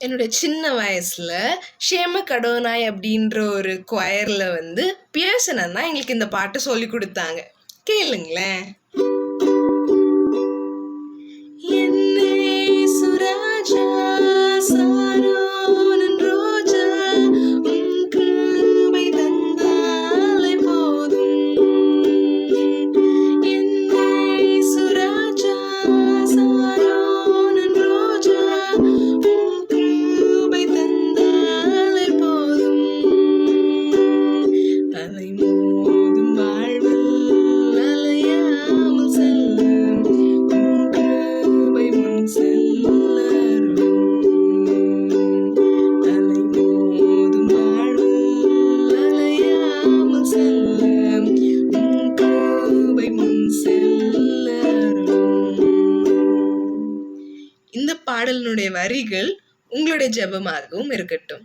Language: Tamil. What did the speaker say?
என்னோட சின்ன வயசுல ஷேம கடோனாய் அப்படின்ற ஒரு கொயரில் வந்து பியர்சனன் தான் எங்களுக்கு இந்த பாட்டு சொல்லி கொடுத்தாங்க. கேளுங்களேன். பாடலினுடைய வரிகள் உங்களுடைய ஜெபமாகவும் இருக்கட்டும்.